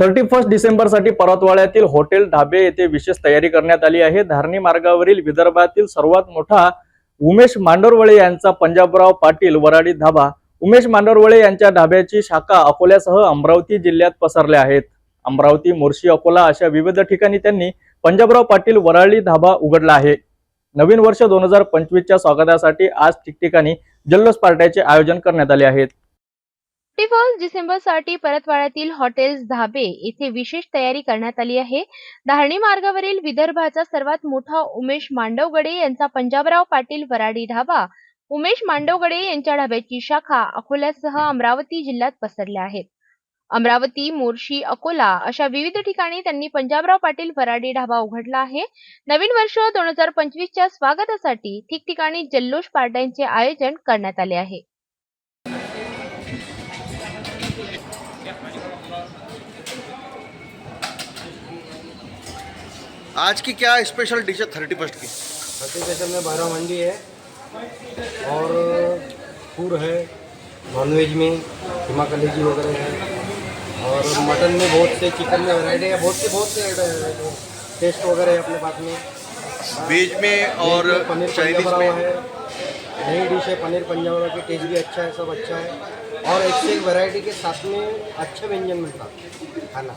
Thirty first डिसेंबरसाठी परतवाड्यातील hotel ढाबे येथे विशेष तयारी करण्यात आली आहे. धारणी मार्गावरील विदर्भातील सर्वात मोठा उमेश मांडोरवळे यांचा पंजाबराव पाटील वराडी धाबा. उमेश मांडोरवळे यांच्या ढाब्याची शाखा अकोल्यासह अमरावती जिल्ह्यात पसरल्या आहेत. अमरावती मोर्शी अकोला अशा विविध ठिकाणी त्यांनी पंजाबराव पाटील वराळी धाबा उघडला आहे. नवीन वर्ष दोन हजार पंचवीसच्या स्वागतासाठी आज ठिकठिकाणी जल्लोष पार्ट्याचे आयोजन करण्यात आले आहेत. फर्स्ट डिसेंबरसाठी परतवाड्यातील हॉटेल्स धाबे येथे विशेष तयारी करण्यात आली आहे. धारणी मार्गावरील विदर्भाचा सर्वात मोठा उमेश मांडवगडे यांचा पंजाबराव पाटील वराडी ढाबा उमेश मांडवगडे यांच्या ढाब्याची शाखा अकोल्यासह अमरावती जिल्ह्यात पसरल्या आहेत. अमरावती मोर्शी अकोला अशा विविध ठिकाणी त्यांनी पंजाबराव पाटील वराडी ढाबा उघडला आहे. नवीन वर्ष दोन हजार पंचवीसच्या स्वागतासाठी ठिकठिकाणी जल्लोष पार्ट्यांचे आयोजन करण्यात आले आहे. आज की क्या स्पेशल डिश है थर्टी फ़र्स्ट की? एप्लीकेशन में बारह मंडी है और फ़ूड है नॉनवेज में कीमा कलेजी वगैरह है। और मटन में बहुत से चिकन में वैरायटी है बहुत से बहुत से टेस्ट वगैरह है अपने पास में। वेज में और पनीर चाइनीज़ में? है नई डिश है पनीर पंजाबरा की टेस्ट भी अच्छा है सब अच्छा है। और एक से एक वैरायटी के साथ में अच्छा व्यंजन मिलता खाना।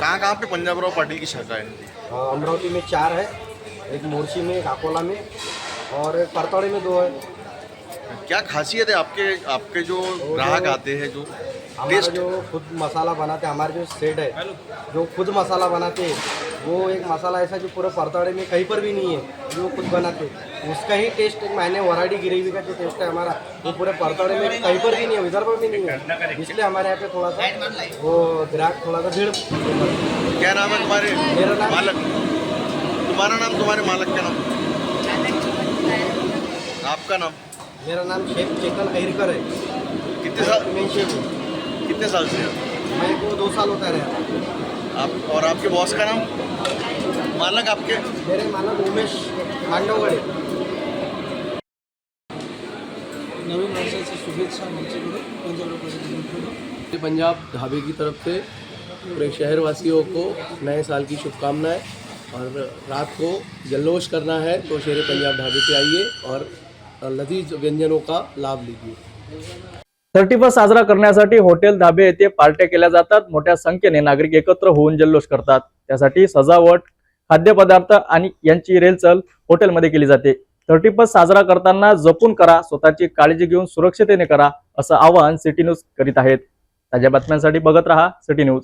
कहाँ कहाँ पे पंजाबराव पार्टी की शाखा है? अमरावती में चार है एक मोर्ची में एक अकोला में और एक परतौड़े में दो है। क्या खासियत है आपके आपके जो ग्राहक आते हैं जो? हमारा टेस्ट जो खुद मसाला बनाते हैं हमारे जो सेट है जो खुद मसाला बनाते हैं वो एक मसाला ऐसा जो पूरे परताड़े में कहीं पर भी नहीं है जो खुद बनाते। हैं उसका ही टेस्ट एक मैंने वराडी ग्रेवी का जो टेस्ट है हमारा वो पूरे परताड़े में कहीं पर भी नहीं है विदर्भ में भी नहीं है। इसलिए हमारे यहाँ पे थोड़ा सा वो ग्राहक थोड़ा सा भीड़ क्या नाम है तुम्हारे? मेरा नाम- मालक। तुम्हारा नाम तुम्हारे मालक का नाम? आपका नाम? मेरा नाम शेख चेतन अहिरकर है। कितने साल मैं शेख हूँ। कितने साल से? हैं मैं को दो साल होता रहा आप और आपके बॉस का नाम? मालक आपके? मेरे मानव उमेश मांडवगडे नवीन वर्षाची शुभेच्छा आमच्याकडे पंजाब पंजाब ढाबे की तरफ़ से पूरे शहरवासियों को नए साल की शुभकामनाएँ और रात को जल्लोश करना है तो शेर पंजाब ढाबे पे आइए और लजीज व्यंजनों का लाभ लीजिए। थर्टी फर्स्ट साजरा करण्यासाठी हॉटेल धाबे येथे पार्ट्या केल्या जातात. मोठ्या संख्येने नागरिक एकत्र होऊन जल्लोष करतात. त्यासाठी सजावट खाद्यपदार्थ आणि यांची रेलचल हॉटेलमध्ये केली जाते. थर्टी फर्स्ट साजरा करताना जपून करा स्वतःची काळजी घेऊन सुरक्षितेने करा असं आवाहन सिटी न्यूज करीत आहेत. ताज्या बातम्यांसाठी बघत रहा सिटी न्यूज